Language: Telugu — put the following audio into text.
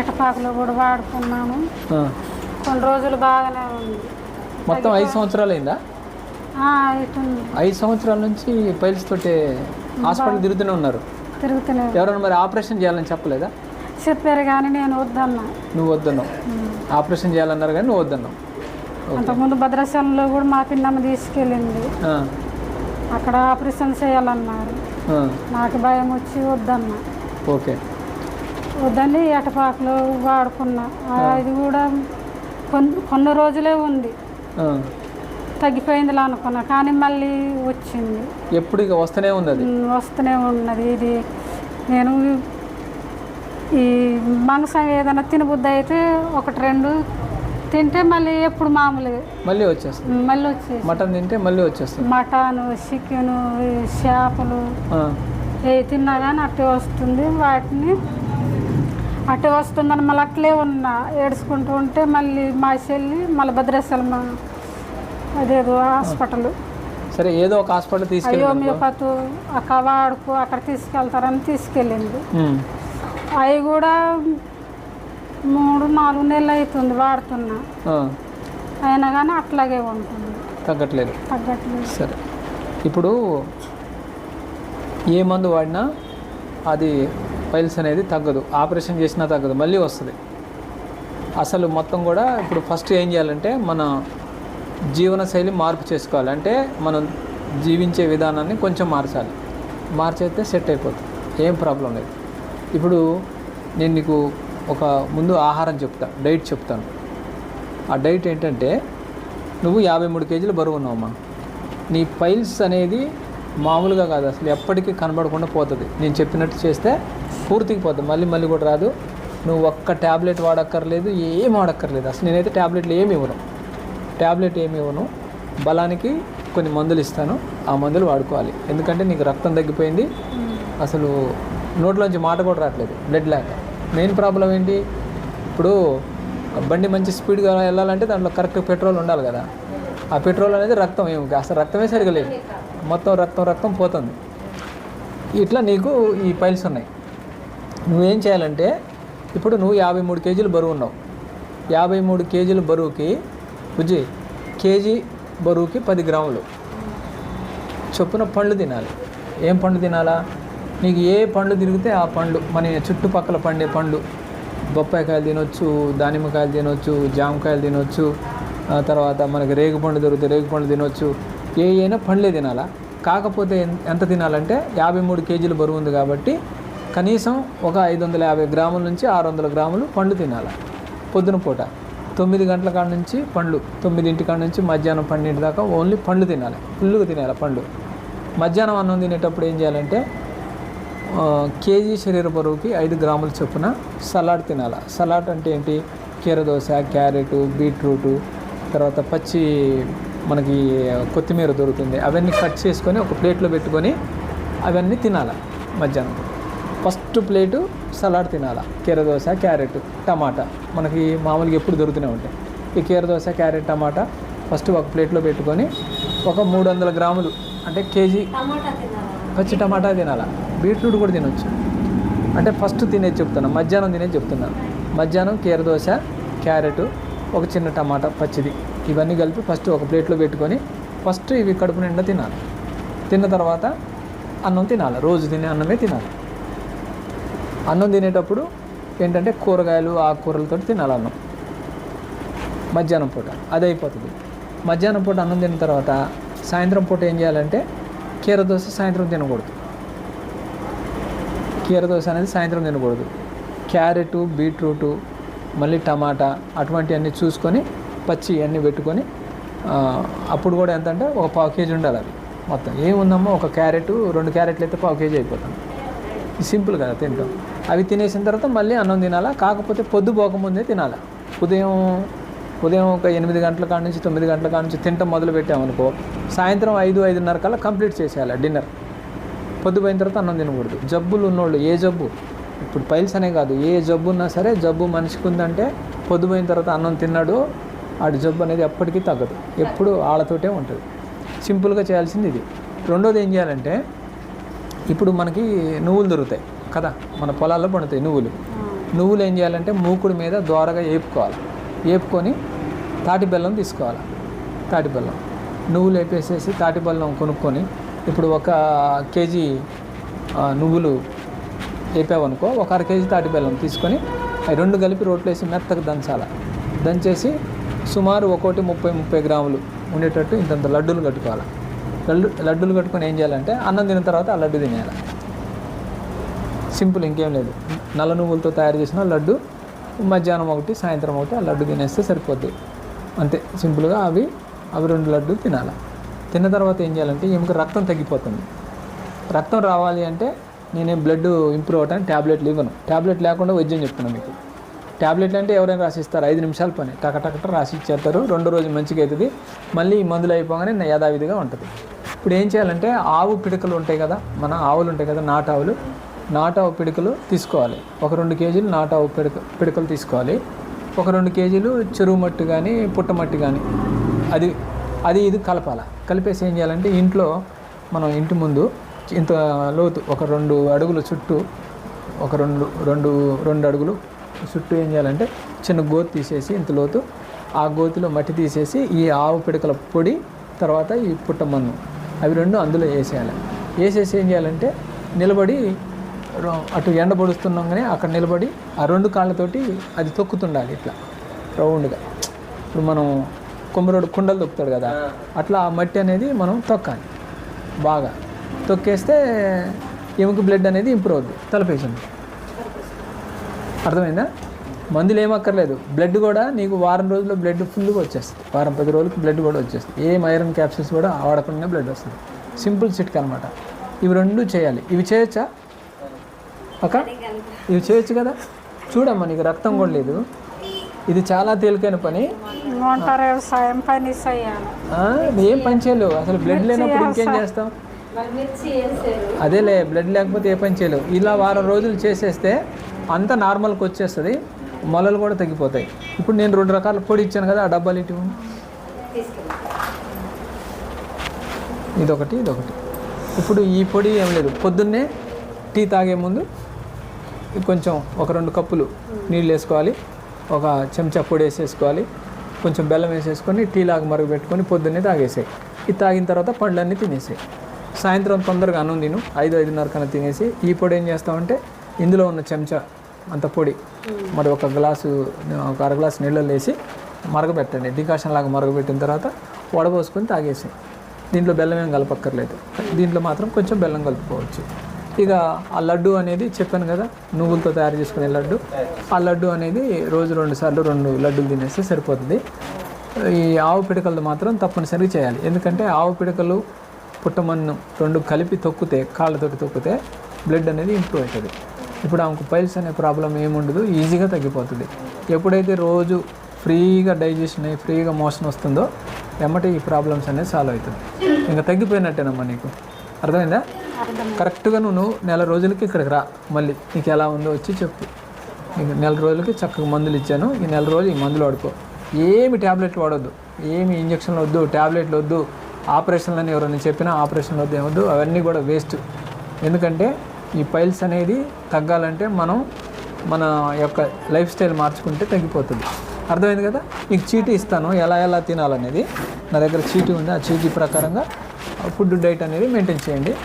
ఎటపాకులో కూడా వాడుకున్నాను. ఆ. కొన్ని రోజులు బాగానే ఉంది. మొత్తం ఐదు సంవత్సరాలు అయిందా ఐదు సంవత్సరాల నుంచి పైల్స్ తోటి హాస్పిటల్ తిరుగుతూనే ఉన్నారు. తిరుగుతూనే. ఎవరైనా మరి ఆపరేషన్ చేయాలని చెప్పలేదా? చెప్పారు కానీ నేను వద్దన్నా. నువ్వు వద్దన్నావు. ఆపరేషన్ చేయాలన్నారు కానీ నువ్వు వద్దన్నావు. అంతకుముందు భద్రాచలంలో కూడా మా పిన్నమ్మ తీసుకెళ్ళింది. అక్కడ ఆపరేషన్ చేయాలన్నారు. నాకు భయం వచ్చి వద్దన్నా. ఓకే. వద్దని ఎటపాకులో వాడుకున్నా. ఇది కూడా కొన్ని కొన్ని రోజులే ఉంది. తగ్గిపోయిందిలా అనుకున్నా కానీ మళ్ళీ వచ్చింది. ఎప్పుడు ఇక వస్తూనే ఉంది అది ఉమ్, వస్తూనే ఉన్నది. ఇది నేను ఈ మాంసం ఏదైనా తినబుద్ధి అయితే ఒకటి రెండు తింటే మళ్ళీ ఎప్పుడు మామూలుగా. మళ్ళీ వచ్చేస్తుంది. మళ్ళీ వచ్చేసి. మటన్ తింటే మళ్ళీ వచ్చేస్తుంది. మటన్ చికెన్ చేపలు ఏ తిన్నా కానీ అట్టే వస్తుంది. వాటిని అట్టే వస్తుందని మళ్ళీ అట్లే ఉన్నా. ఏడ్చుకుంటూ ఉంటే మళ్ళీ మా చెల్లి మళ్ళీ భద్రాచలం అదేదో హాస్పిటల్. సరే ఏదో ఒక హాస్పిటల్ తీసుకెళ్ళి అయోమియోపతి అక్క వాడుకో అక్కడ తీసుకెళ్తారని తీసుకెళ్ళింది. అవి కూడా మూడు నాలుగు నెలలు అవుతుంది వాడుతున్నా. ఆ, అయినా కానీ అట్లాగే ఉంటుంది. తగ్గట్లేదు. తగ్గట్లేదు. సరే. ఇప్పుడు ఏ మందు వాడినా అది పైల్స్ అనేది తగ్గదు. ఆపరేషన్ చేసినా తగ్గదు. మళ్ళీ వస్తుంది. అసలు మొత్తం కూడా ఇప్పుడు ఫస్ట్ ఏం చేయాలంటే మన జీవనశైలి మార్పు చేసుకోవాలి. అంటే మనం జీవించే విధానాన్ని కొంచెం మార్చాలి. మార్చేస్తే సెట్ అయిపోతుంది. ఏం ప్రాబ్లం లేదు. ఇప్పుడు నేను నీకు ఒక ముందు ఆహారం చెప్తా. డైట్ చెప్తాను. ఆ డైట్ ఏంటంటే నువ్వు యాభై మూడు కేజీలు బరువు ఉన్నావమ్మా. నీ పైల్స్ అనేది మామూలుగా కాదు అసలు ఎప్పటికీ కనబడకుండా పోతుంది. నేను చెప్పినట్టు చేస్తే పూర్తికి పోతుంది. మళ్ళీ మళ్ళీ కూడా రాదు. నువ్వు ఒక్క ట్యాబ్లెట్ వాడక్కర్లేదు ఏం వాడక్కర్లేదు. అసలు నేనైతే ట్యాబ్లెట్లు ఏమి ఇవ్వను. ట్యాబ్లెట్ ఏమి ఇవ్వను. బలానికి కొన్ని మందులు ఇస్తాను. ఆ మందులు వాడుకోవాలి. ఎందుకంటే నీకు రక్తం తగ్గిపోయింది. అసలు నోట్లోంచి మాట కూడా రావట్లేదు. బ్లడ్ లేక. మెయిన్ ప్రాబ్లం ఏంటి? ఇప్పుడు బండి మంచి స్పీడ్గా వెళ్ళాలంటే దాంట్లో కరెక్ట్ పెట్రోల్ ఉండాలి కదా. ఆ పెట్రోల్ అనేది రక్తం. ఏమి అసలు రక్తమే సరిగా లేదు. మొత్తం రక్తం రక్తం పోతుంది. ఇట్లా నీకు ఈ పైల్స్ ఉన్నాయి. నువ్వేం చేయాలంటే ఇప్పుడు నువ్వు యాభై మూడు కేజీలు బరువు ఉన్నావు. యాభై మూడు కేజీల బరువుకి బుజ్జి కేజీ బరువుకి పది గ్రాములు. చొప్పున పండ్లు తినాలి. ఏం పండు తినాలా? నీకు ఏ పండ్లు తిరిగితే ఆ పండ్లు మన చుట్టుపక్కల పండే పండ్లు బొప్పాయికాయలు తినొచ్చు దానిమ్మకాయలు తినొచ్చు జామకాయలు తినొచ్చు ఆ తర్వాత మనకి రేగుపండు దొరికితే రేగుపండు తినొచ్చు ఏ అయినా పండ్లే తినాలా? కాకపోతే ఎంత తినాలంటే యాభై మూడు కేజీలు బరువు ఉంది కాబట్టి కనీసం ఒక ఐదు వందల యాభై గ్రాముల నుంచి ఆరు వందల గ్రాములు పండ్లు తినాలి? పొద్దున పూట. తొమ్మిది గంటల కాడ నుంచి పండ్లు తొమ్మిదింటి కాడ నుంచి మధ్యాహ్నం పన్నెండు దాకా ఓన్లీ పండ్లు తినాలి. ఫుల్గా తినాలి పండ్లు? మధ్యాహ్నం అన్నం తినేటప్పుడు ఏం చేయాలంటే కేజీ శరీర బరువుకి ఐదు గ్రాముల చొప్పున సలాడ్ తినాలి? సలాడ్ అంటే ఏంటి? కీరదోశ క్యారెట్ బీట్రూటు తర్వాత పచ్చి మనకి కొత్తిమీర దొరుకుతుంది. అవన్నీ కట్ చేసుకొని ఒక ప్లేట్లో పెట్టుకొని అవన్నీ తినాలి మధ్యాహ్నం. ఫస్ట్ ప్లేటు సలాడ్ తినాలి. కీరదోస క్యారెట్ టమాటా. మనకి మామూలుగా ఎప్పుడు దొరుకుతూనే ఉంటాయి. ఈ కీరదోస క్యారెట్ టమాటా ఫస్ట్ ఒక ప్లేట్లో పెట్టుకొని ఒక మూడు వందల గ్రాములు అంటే కేజీ పచ్చి టమాటా తినాలా. బీట్రూట్ కూడా తినొచ్చు. అంటే ఫస్ట్ తినేది చెప్తున్నా. మధ్యాహ్నం తినేది చెప్తున్నాను మధ్యాహ్నం కీరదోస క్యారెట్ ఒక చిన్న టమాటా పచ్చిది. ఇవన్నీ కలిపి ఫస్ట్ ఒక ప్లేట్లో పెట్టుకొని ఫస్ట్ ఇవి కడుపు నిండా తినాలి. తిన్న తర్వాత అన్నం తినాలి. రోజు తినే అన్నమే తినాలి. అన్నం తినేటప్పుడు ఏంటంటే కూరగాయలు ఆకుకూరలతో తినాలి అన్నం. మధ్యాహ్నం పూట. అది అయిపోతుంది. మధ్యాహ్నం పూట అన్నం తిన్న తర్వాత సాయంత్రం పూట ఏం చేయాలంటే కీర దోశ సాయంత్రం తినకూడదు. కీర దోశ అనేది సాయంత్రం తినకూడదు. క్యారెట్ బీట్రూటు మళ్ళీ టమాటా అటువంటివన్నీ చూసుకొని పచ్చి అన్నీ పెట్టుకొని అప్పుడు కూడా ఎంతంటే ఒక పావు కేజీ ఉండాలి అవి మొత్తం. ఏముందమ్మో ఒక క్యారెట్ రెండు క్యారెట్లు అయితే పావు కేజీ అయిపోతుంది. సింపుల్ కదా తింటాం అవి తినేసిన తర్వాత మళ్ళీ అన్నం తినాలా? కాకపోతే పొద్దు పోకముందే తినాలి? ఉదయం ఉదయం ఒక ఎనిమిది గంటల కాడ నుంచి తొమ్మిది గంటల కాడ నుంచి తింటాం మొదలు పెట్టామనుకో సాయంత్రం ఐదు ఐదున్నర కల్లా కంప్లీట్ చేసేయాలి డిన్నర్. పొద్దుపోయిన తర్వాత అన్నం తినకూడదు. జబ్బులు ఉన్నోళ్ళు ఏ జబ్బు? ఇప్పుడు పైల్స్ అనే కాదు ఏ జబ్బు ఉన్నా సరే జబ్బు మనిషికి ఉందంటే పొద్దుపోయిన తర్వాత అన్నం తిన్నాడు ఆడి జబ్బు అనేది ఎప్పటికీ తగ్గదు. ఎప్పుడు ఆళ్ళతోటే ఉంటుంది. సింపుల్గా చేయాల్సింది ఇది. రెండోది ఏం చేయాలంటే ఇప్పుడు మనకి నువ్వులు దొరుకుతాయి కదా? మన పొలాల్లో పండుతాయి నువ్వులు. నువ్వులు ఏం చేయాలంటే మూకుడు మీద దోరగా వేపుకోవాలి వేపుకొని తాటి బెల్లం తీసుకోవాలి. తాటి బెల్లం. నువ్వులు వేపేసేసి తాటి బెల్లం కొనుక్కొని ఇప్పుడు ఒక కేజీ ఆ, నువ్వులు వేపావనుకో ఒక అర కేజీ తాటి బెల్లం తీసుకొని అవి రెండు కలిపి రోట్లో వేసి మెత్తగా దంచాలి. దంచేసి సుమారు ఒక్కోటి ముప్పై ముప్పై గ్రాములు ఉండేటట్టు ఇంతంత లడ్డూలు కట్టుకోవాలి. లడ్డు లడ్డూలు కట్టుకొని ఏం చేయాలంటే అన్నం తిన్న తర్వాత ఆ లడ్డు తినేయాలి. సింపుల్ ఇంకేం లేదు. నల్ల నువ్వులతో తయారు చేసిన లడ్డు మధ్యాహ్నం ఒకటి సాయంత్రం ఒకటి ఆ లడ్డు తినేస్తే సరిపోద్ది. అంతే సింపుల్గా అవి అవి రెండు లడ్డు తినాలి. తిన్న తర్వాత ఏం చేయాలంటే ఎముక రక్తం తగ్గిపోతుంది. రక్తం రావాలి అంటే నేనే బ్లడ్ ఇంప్రూవ్ అవడానికి ట్యాబ్లెట్లు ఇవ్వను. ట్యాబ్లెట్ లేకుండా వైద్యం చెప్తున్నాను మీకు. ట్యాబ్లెట్ అంటే ఎవరైనా రాసిస్తారు ఐదు నిమిషాల పని. టకటకట రాసి ఇచ్చేస్తారు రెండో రోజు మంచిగా అవుతుంది. మళ్ళీ ఈ మందులు అయిపోగానే యథావిధిగా ఉంటుంది. ఇప్పుడు ఏం చేయాలంటే ఆవు పిడకలు ఉంటాయి కదా మన ఆవులు ఉంటాయి కదా నాటావులు నాటావు పిడకలు తీసుకోవాలి. ఒక రెండు కేజీలు నాటావు పిడక పిడకలు తీసుకోవాలి. ఒక రెండు కేజీలు చెరువు మట్టి కానీ పుట్టమట్టి కానీ అది అది ఇది కలపాలి. కలిపేసి ఏం చేయాలంటే ఇంట్లో మనం ఇంటి ముందు ఇంత లోతు ఒక రెండు అడుగుల చుట్టూ ఒక రెండు రెండు రెండు అడుగులు చుట్టూ ఏం చేయాలంటే చిన్న గోతి తీసేసి ఇంత లోతు ఆ గోతిలో మట్టి తీసేసి ఈ ఆవు పిడకల పొడి తర్వాత ఈ పుట్టమన్ను అవి రెండు అందులో వేసేయాలి. వేసేసి ఏం చేయాలంటే నిలబడి అటు ఎండ పొడుస్తున్నాగానే అక్కడ నిలబడి ఆ రెండు కాళ్ళతోటి అది తొక్కుతుండాలి ఇట్లా రౌండ్గా. ఇప్పుడు మనం కొమ్మరోడు కుండలు తొక్కుతాడు కదా అట్లా ఆ మట్టి అనేది మనం తొక్కాలి. బాగా తొక్కేస్తే ఎముక బ్లడ్ అనేది ఇంప్రూవ్ అవుద్ది తలపేసింది. అర్థమైందా? మందులు ఏమక్కర్లేదు బ్లడ్ కూడా నీకు వారం రోజుల్లో బ్లడ్ ఫుల్గా వచ్చేస్తుంది. వారం పది రోజులకి బ్లడ్ కూడా వచ్చేస్తుంది. ఏం ఐరన్ క్యాప్సిల్స్ కూడా వాడకుండా బ్లడ్ వస్తుంది. సింపుల్ చిట్క్ అనమాట ఇవి రెండు చేయాలి. ఇవి చేయొచ్చా? అక్క? ఇవి చేయొచ్చు కదా? చూడమ్మా నీకు రక్తం కూడా లేదు. ఇది చాలా తేలికైన పని. వ్యవసాయం పని ఏం పని చేయలేవు. అసలు బ్లడ్ లేనప్పుడు ఇంకేం చేస్తాం? అదేలే బ్లడ్ లేకపోతే ఏ పని చేయలేవు. ఇలా వారం రోజులు చేసేస్తే అంతా నార్మల్కి వచ్చేస్తుంది. మొలలు కూడా తగ్గిపోతాయి. ఇప్పుడు నేను రెండు రకాల పొడి ఇచ్చాను కదా ఆ డబ్బాలు ఇటు ఇదొకటి ఇదొకటి. ఇప్పుడు ఈ పొడి ఏం లేదు. పొద్దున్నే టీ తాగే ముందు కొంచెం ఒక రెండు కప్పులు నీళ్ళు వేసుకోవాలి. ఒక చెంచా పొడి వేసేసుకోవాలి. కొంచెం బెల్లం వేసేసుకొని టీ లాగా మరుగు పెట్టుకొని పొద్దున్నే తాగేసాయి. ఇది తాగిన తర్వాత పండ్లన్నీ తినేసాయి. సాయంత్రం తొందరగా అన్నం తిను. ఐదు ఐదున్నర కన్నా తినేసి ఈ పొడి ఏం చేస్తామంటే ఇందులో ఉన్న చెంచా అంత పొడి. మరి ఒక గ్లాసు ఒక అర గ్లాసు నీళ్ళలో వేసి మరగబెట్టండి. డికాషన్ లాగా మరగబెట్టిన తర్వాత వడబోసుకొని తాగేసాయి. దీంట్లో బెల్లం ఏం కలపక్కర్లేదు. దీంట్లో మాత్రం కొంచెం బెల్లం కలుపుకోవచ్చు. ఇక ఆ లడ్డు అనేది చెప్పాను కదా నువ్వులతో తయారు చేసుకునే లడ్డు. ఆ లడ్డు అనేది రోజు రెండు సార్లు రెండు లడ్డూలు తినేస్తే సరిపోతుంది. ఈ ఆవు పిడకలతో మాత్రం తప్పనిసరిగా చేయాలి. ఎందుకంటే ఆవు పిడకలు పుట్టమన్ను రెండు కలిపి తొక్కితే కాళ్ళతోటి తొక్కితే బ్లడ్ అనేది ఇంప్రూవ్ అవుతుంది. ఇప్పుడు ఆమెకు పైల్స్ అనే ప్రాబ్లం ఏముండదు ఈజీగా తగ్గిపోతుంది. ఎప్పుడైతే రోజు ఫ్రీగా డైజెషన్ అయ్యి ఫ్రీగా మోషన్ వస్తుందో వెంబటి ఈ ప్రాబ్లమ్స్ అనేది సాల్వ్ అవుతుంది ఇంకా తగ్గిపోయినట్టేనమ్మా నీకు? అర్థమైందా? కరెక్ట్గా నువ్వు నెల రోజులకి ఇక్కడికి రా మళ్ళీ. నీకు ఎలా ఉందో వచ్చి చెప్పు. నీకు నెల రోజులకి చక్కగా మందులు ఇచ్చాను ఈ నెల రోజులు ఈ మందులు వాడుకో. ఏమి ట్యాబ్లెట్లు వాడొద్దు. ఏమి ఇంజక్షన్లు వద్దు ట్యాబ్లెట్లు వద్దు ఆపరేషన్లు అని ఎవరైనా చెప్పినా ఆపరేషన్లు వద్దు ఏమొద్దు అవన్నీ కూడా వేస్ట్. ఎందుకంటే ఈ పైల్స్ అనేది తగ్గాలంటే మనం మన యొక్క లైఫ్ స్టైల్ మార్చుకుంటే తగ్గిపోతుంది. అర్థమైంది కదా? నీకు చీటీ ఇస్తాను ఎలా ఎలా తినాలనేది. నా దగ్గర చీటీ ఉంది ఆ చీటీ ప్రకారంగా ఫుడ్ డైట్ అనేది మెయింటైన్ చేయండి.